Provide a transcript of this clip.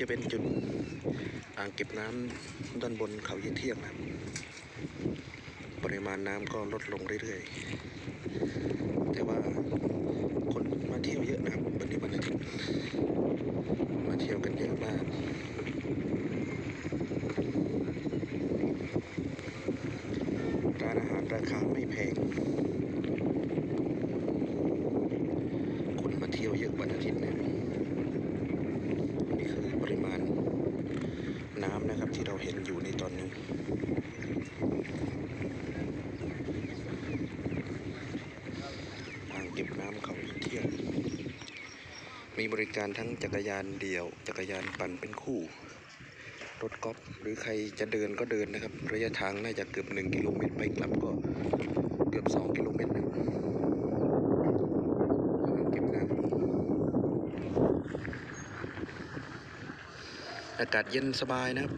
จะเป็นจุดอ่างเก็บน้ำด้านบนเขาเยี่ยเที่ยงนะปริมาณน้ำก็ลดลงเรื่อยๆ แต่ว่าคนมาเที่ยวเยอะนะครับวันนี้วันอาทิตย์มาเที่ยวกันเยอะมากร้านอาหารราคาไม่แพงคนมาเที่ยวเยอะวันอาทิตย์เนี่ยนี่คือปริมาณน้ำนะครับ ที่เราเห็นอยู่ในตอนนี้ อ่างเก็บน้ำเขาเที่ยง มีบริการทั้งจักรยานเดี่ยว จักรยานปั่นเป็นคู่ รถกอล์ฟหรือใครจะเดินก็เดินนะครับ ระยะทางน่าจะเกือบ1กิโลเมตรไปกลับก็เกือบ 2 กิโลเมตรนะอ่างเก็บน้ำ อากาศเย็นสบายนะครับ